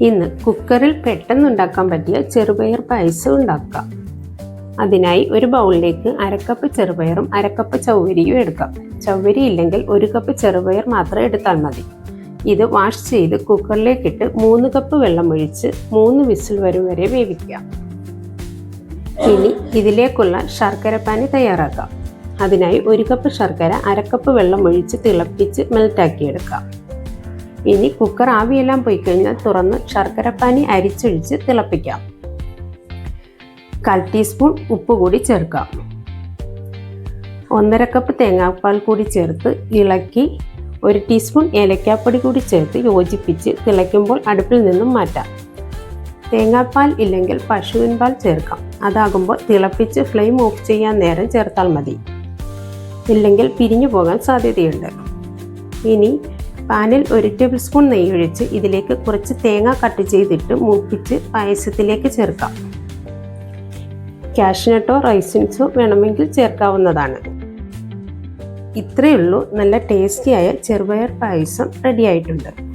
ഇന്ന് കുക്കറിൽ പെട്ടെന്ന് ഉണ്ടാക്കാൻ പറ്റിയ ചെറുപയർ പായസം ഉണ്ടാക്കാം അതിനായി ഒരു ബൗളിലേക്ക് അരക്കപ്പ് ചെറുപയറും അരക്കപ്പ് ചൗവരിയും എടുക്കാം. ചൗവരി ഇല്ലെങ്കിൽ ഒരു കപ്പ് ചെറുപയർ മാത്രം എടുത്താൽ മതി. ഇത് വാഷ് ചെയ്ത് കുക്കറിലേക്കിട്ട് മൂന്ന് കപ്പ് വെള്ളം ഒഴിച്ച് മൂന്ന് വിസിൽ വരും വരെ വേവിക്കാം. ഇനി ഇതിലേക്കുള്ള ശർക്കരപ്പാനി തയ്യാറാക്കാം. അതിനായി ഒരു കപ്പ് ശർക്കര അരക്കപ്പ് വെള്ളം ഒഴിച്ച് തിളപ്പിച്ച് മെൽറ്റാക്കിയെടുക്കാം ഇനി കുക്കർ ആവിയെല്ലാം പോയി കഴിഞ്ഞാൽ തുറന്ന് ശർക്കരപ്പാനി അരിച്ചൊഴിച്ച് തിളപ്പിക്കാം. കാൽ ടീസ്പൂൺ ഉപ്പ് കൂടി ചേർക്കാം. ഒന്നര കപ്പ് തേങ്ങാപ്പാൽ കൂടി ചേർത്ത് ഇളക്കി ഒരു ടീസ്പൂൺ ഏലക്കാപ്പൊടി കൂടി ചേർത്ത് യോജിപ്പിച്ച് തിളയ്ക്കുമ്പോൾ അടുപ്പിൽ നിന്നും മാറ്റാം. തേങ്ങാപ്പാൽ ഇല്ലെങ്കിൽ പശുവിൻ പാൽ ചേർക്കാം. അതാകുമ്പോൾ തിളപ്പിച്ച് ഫ്ലെയിം ഓഫ് ചെയ്യാൻ നേരം ചേർത്താൽ മതി. ഇല്ലെങ്കിൽ പിരിഞ്ഞു പോകാൻ സാധ്യതയുണ്ട്. ഇനി പാനിൽ ഒരു ടേബിൾ സ്പൂൺ നെയ്യ് ഒഴിച്ച് ഇതിലേക്ക് കുറച്ച് തേങ്ങ കട്ട് ചെയ്തിട്ട് മൂപ്പിച്ച് പായസത്തിലേക്ക് ചേർക്കാം. കാഷ്നട്ടോ റൈസിൻസോ വേണമെങ്കിൽ ചേർക്കാവുന്നതാണ്. ഇത്രയേ ഉള്ളൂ. നല്ല ടേസ്റ്റിയായ ചെറുപയർ പായസം റെഡി ആയിട്ടുണ്ട്.